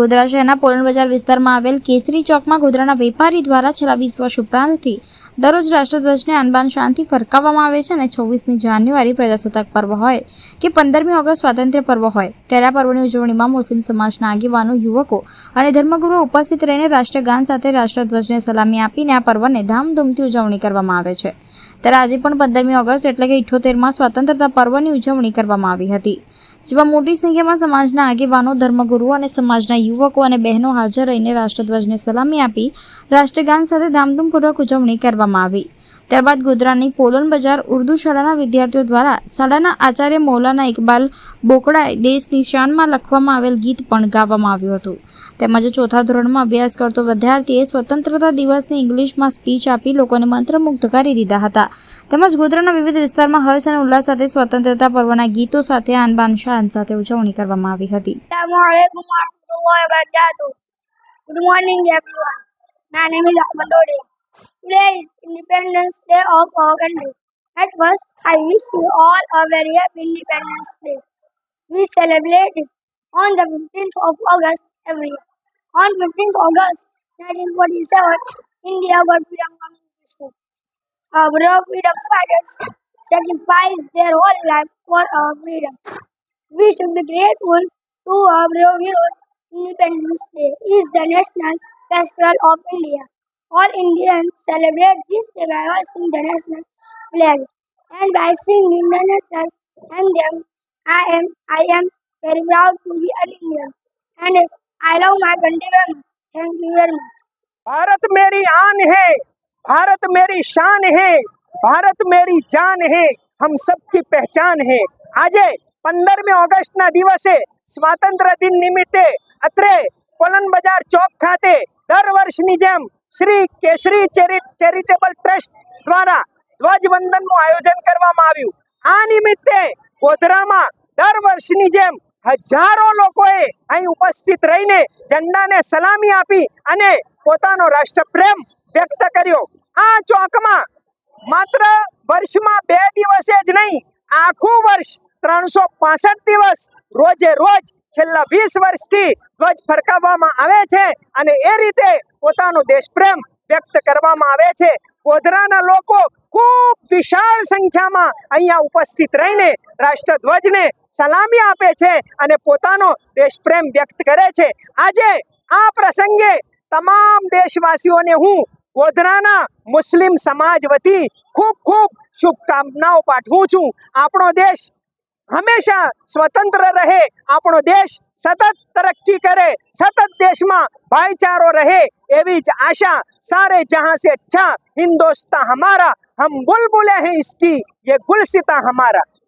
ગોધરા શહેરના પોલન બજાર વિસ્તારમાં આવેલ કેસરી ચોકમાં ગોધરાના વેપારી દ્વારા છેલ્લા વીસ વર્ષ ઉપરાંતથી દરરોજ રાષ્ટ્રધ્વજને અનબાન શાંતિ ફરકાવવામાં આવે છે અને છવ્વીસમી જાન્યુઆરી પ્રજાસત્તાક પર્વ હોય કે પંદરમી ઓગસ્ટ સ્વાતંત્ર્ય પર્વ હોય. ત્યારે આ પર્વની ઉજવણીમાં મુસ્લિમ સમાજના આગેવાનો, યુવકો અને ધર્મગુરુઓ ઉપસ્થિત રહીને રાષ્ટ્રગાન સાથે રાષ્ટ્રધ્વજને સલામી આપીને આ પર્વને ધામધૂમથી ઉજવણી કરવામાં આવે છે. ત્યારે આજે પણ પંદરમી ઓગસ્ટ એટલે કે ઇઠ્ઠોતેરમાં સ્વતંત્રતા પર્વની ઉજવણી કરવામાં આવી હતી. જેમાં મોટી સંખ્યામાં સમાજના આગેવાનો ધર્મગુરુઓ અને સમાજના યુવકો અને બહેનો હાજર રહીને રાષ્ટ્રધ્વજને સલામી આપી રાષ્ટ્રગાન સાથે ધામધૂમપૂર્વક ઉજવણી કરવામાં આવી. ત્યારબાદ ગોધરાની પોલન બજાર ઉર્દુ શાળાના વિદ્યાર્થીઓ દ્વારા શાળાના આચાર્ય મૌલાના ઇકબાલ બોકડાએ દેશની શાનમાં લખવામાં આવેલ ગીત પણ ગાવામાં આવ્યું હતું. તેમજ ચોથા ધોરણમાં અભ્યાસ કરતો વિદ્યાર્થીએ સ્વતંત્રતા દિવસની ઇંગ્લિશમાં સ્પીચ આપી લોકોને મંત્રમુગ્ધ કરી દીધા હતા. તેમજ ગોધરાના વિવિધ વિસ્તારમાં હર્ષ અને ઉલ્લાસ સાથે સ્વતંત્રતા પર્વના ગીતો સાથે આનબાન શાન સાથે ઉજવણી કરવામાં આવી હતી. Good morning everyone. Today is Independence Day of country. At first, I wish you all a very happy Independence Day. We celebrate it on the 15th of August every year. On 15th August 1947, India got freedom from British. rule. Our brave freedom fighters sacrificed their whole life for our freedom. We should be grateful to our brave heroes. Independence Day is the national festival of India. All Indians celebrate this day by hoisting the national flag and by singing the national anthem. I am I am very proud to be an Indian and I love my country very much. Thank you very much. Bharat मेरी आन है भारत मेरी शान है ભારત મેરી જાન હે હમ સબકી પહેચાન હે આજે પંદરમી ઓગસ્ટના દિવસે સ્વાતંત્ર્ય દિન નિમિત્તે અત્રે પોલન બજાર ચોક ખાતે દર વર્ષની જેમ શ્રી કેશરી ચેરી, ચેરિટેબલ ટ્રસ્ટ દ્વારા ધ્વજવંદનનું આયોજન કરવામાં આવ્યું. આ નિમિત્તે ગોધરામાં દર વર્ષની જેમ હજારો લોકોએ અહીં ઉપસ્થિત રહીને ઝંડાને સલામી આપી અને પોતાનો રાષ્ટ્રપ્રેમ વ્યક્ત કર્યો. આ ચોકમાં માત્ર વર્ષમાં બે દિવસે જ નહીં, આખું વર્ષ ત્રણસો દિવસ રોજે રોજ છેલ્લા વીસ વર્ષથી ધ્વજ ફરકાવવામાં આવે છે અને એ રીતે પોતાનો દેશપ્રેમ વ્યક્ત કરવામાં આવે છે. ગોધરાના લોકો ખૂબ વિશાળ સંખ્યામાં અહીંયા ઉપસ્થિત રહીને રાષ્ટ્રધ્વજને સલામી આપે છે અને પોતાનો દેશપ્રેમ વ્યક્ત કરે છે. આજે આ પ્રસંગે તમામ દેશવાસીઓને હું ગોધરાના મુસ્લિમ સમાજ વતી ખૂબ ખૂબ શુભકામનાઓ પાઠવું છું. આપણો દેશ હંમેશા સ્વતંત્ર રહે. આપણો દેશ સતત તરક્કી કરે. સતત દેશમાં ભાઈચારો રહે. એવી જ આશા સારે જહાં સે અચ્છા હિન્દોસ્તા હમારા. હમ બુલબુલે હૈ ઇસકી, યે ગુલસિતા હમારા.